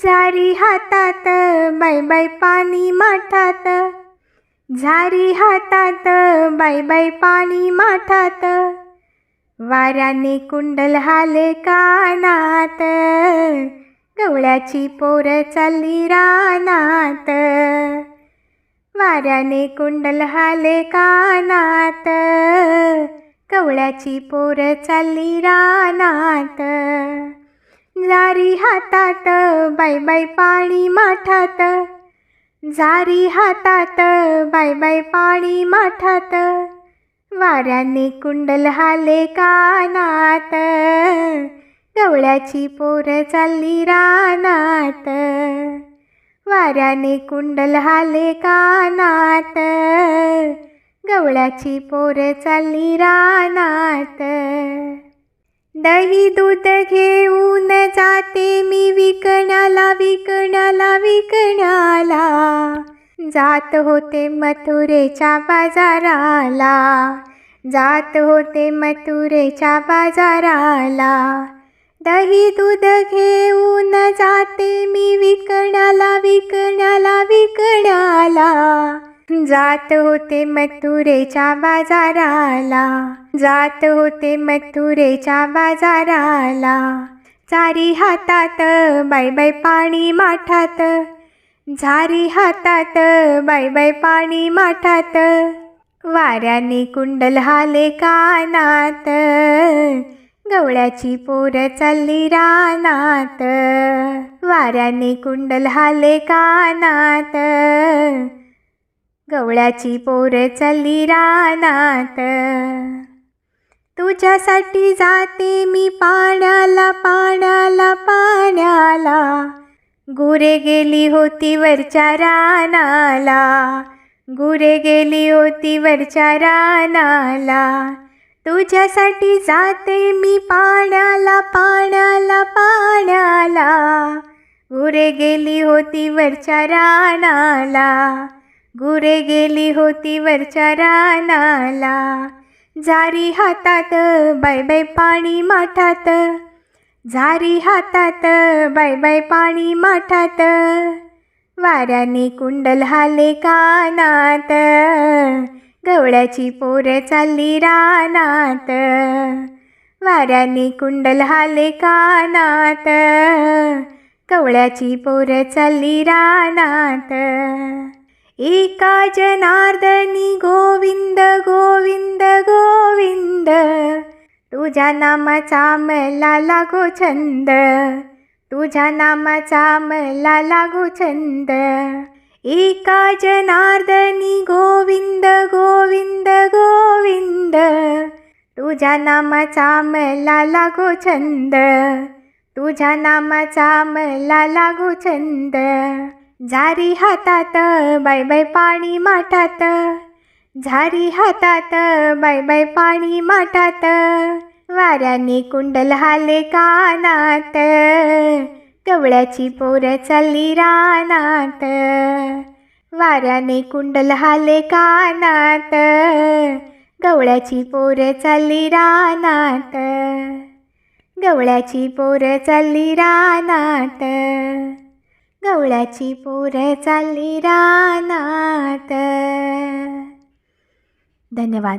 झारी हातात bye bye पाणी माठात. झारी हातात बाय बाय पाणी माठात. वाऱ्याने कुंडल हाले कानात. गवळ्याची पोर चालली रानात. वाऱ्याने कुंडल हाले कानात. कवळ्याची पोर चालली रानात. जारी हातात बाय बाय पाणी माठात. जारी हातात बाय बाय पाणी माठात. वाऱ्याने कुंडल हाले कानात. गवळ्याची पोर चालली रानात. वाऱ्याने कुंडल हाले कानात. गवळ्याची पोर चालली रानात. दही दूध घेऊन जाते मी विकणाला विकणाला विकणाला जात होते मथुरेच्या बाजाराला. जात होते मथुरेच्या बाजाराला. दही दूध घेऊन जाते मी विकणाला विकणाला विकणा जात होते मथुरेच्या बाजाराला. जात होते मथुरेच्या बाजाराला. चारी हातात बाय बाय पाणी माठात. झारी हातात बाय बाय पाणी माठात. वाऱ्याने कुंडल हाले कानात. गवळ्याची पोर चालली रानात. वाऱ्याने कुंडल हाले कानात. गवळ्याची पोर चालली रानात. तुझ्यासाठी जाते मी पाण्याला पाण्याला पाण्याला. गुरे गेली होती वरच्या रानाला. गुरे गेली होती वरच्या रानाला. तुझ्यासाठी जाते मी पाण्याला पाण्याला पाण्याला. गुरे गेली होती वरच्या रानाला. गुरे गेली होती वरच्या रानाला. झारी हातात बाय बाय पाणी माठात. झारी हातात बाय बाय पाणी माठात. वाऱ्याने कुंडल हाले कानात. गवळ्याची पोर चालली रानात. वाऱ्याने कुंडल हाले कानात. कवळ्याची पोर चालली रानात. एका जनार्दनी गोविंद गोविंद गोविंद. तुझ्या नामाचा मला लागो छंद. तुझ्या नामाचा मला लागो छंद. एका जनार्दनी गोविंद गोविंद गोविंद. तुझ्या नामाचा मला लागो छंद. तुझ्या नामाचा मला लागो छंद. झारी हातात बाय बाय पाणी माठात. झारी हातात बाय बाय पाणी माठात. वाऱ्याने कुंडल हाले कानात. गवळ्याची पोर चालली रानात. वाऱ्याने कुंडल हाले कानात. गवळ्याची पोर चालली रानात. गवळ्याची पोर चालली रानात. गवळ्याची पोर चालली रानात. धन्यवाद.